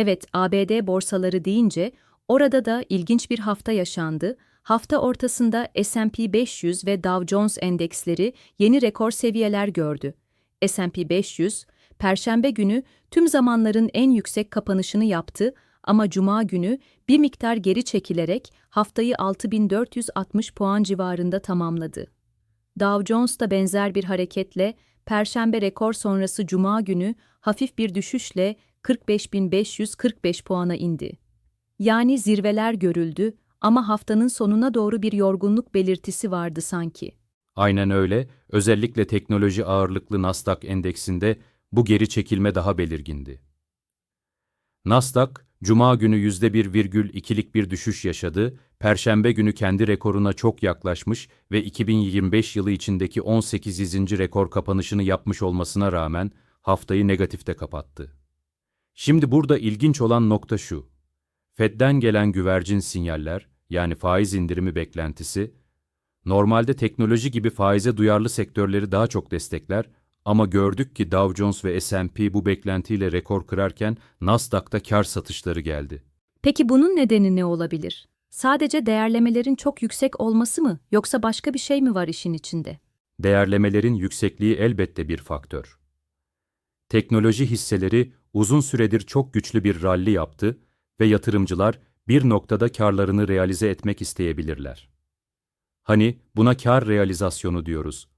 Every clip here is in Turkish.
Evet, ABD borsaları deyince orada da ilginç bir hafta yaşandı. Hafta ortasında S&P 500 ve Dow Jones endeksleri yeni rekor seviyeler gördü. S&P 500, Perşembe günü tüm zamanların en yüksek kapanışını yaptı ama Cuma günü bir miktar geri çekilerek haftayı 6460 puan civarında tamamladı. Dow Jones da benzer bir hareketle Perşembe rekor sonrası Cuma günü hafif bir düşüşle 45.545 puana indi. Yani zirveler görüldü ama haftanın sonuna doğru bir yorgunluk belirtisi vardı sanki. Aynen öyle, özellikle teknoloji ağırlıklı Nasdaq endeksinde bu geri çekilme daha belirgindi. Nasdaq, Cuma günü %1,2'lik bir düşüş yaşadı, Perşembe günü kendi rekoruna çok yaklaşmış ve 2025 yılı içindeki 18. rekor kapanışını yapmış olmasına rağmen haftayı negatifte kapattı. Şimdi burada ilginç olan nokta şu. Fed'den gelen güvercin sinyaller, yani faiz indirimi beklentisi, normalde teknoloji gibi faize duyarlı sektörleri daha çok destekler ama gördük ki Dow Jones ve S&P bu beklentiyle rekor kırarken Nasdaq'ta kar satışları geldi. Peki bunun nedeni ne olabilir? Sadece değerlemelerin çok yüksek olması mı yoksa başka bir şey mi var işin içinde? Değerlemelerin yüksekliği elbette bir faktör. Teknoloji hisseleri uzun süredir çok güçlü bir ralli yaptı ve yatırımcılar bir noktada karlarını realize etmek isteyebilirler. Hani buna kar realizasyonu diyoruz.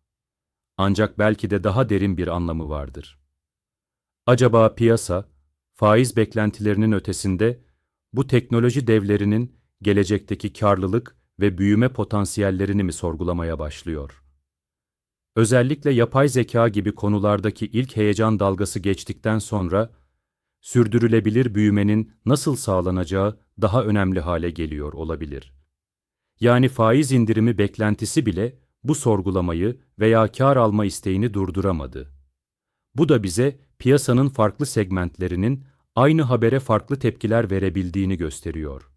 Ancak belki de daha derin bir anlamı vardır. Acaba piyasa, faiz beklentilerinin ötesinde bu teknoloji devlerinin gelecekteki karlılık ve büyüme potansiyellerini mi sorgulamaya başlıyor? Özellikle yapay zeka gibi konulardaki ilk heyecan dalgası geçtikten sonra, sürdürülebilir büyümenin nasıl sağlanacağı daha önemli hale geliyor olabilir. Yani faiz indirimi beklentisi bile bu sorgulamayı veya kar alma isteğini durduramadı. Bu da bize piyasanın farklı segmentlerinin aynı habere farklı tepkiler verebildiğini gösteriyor.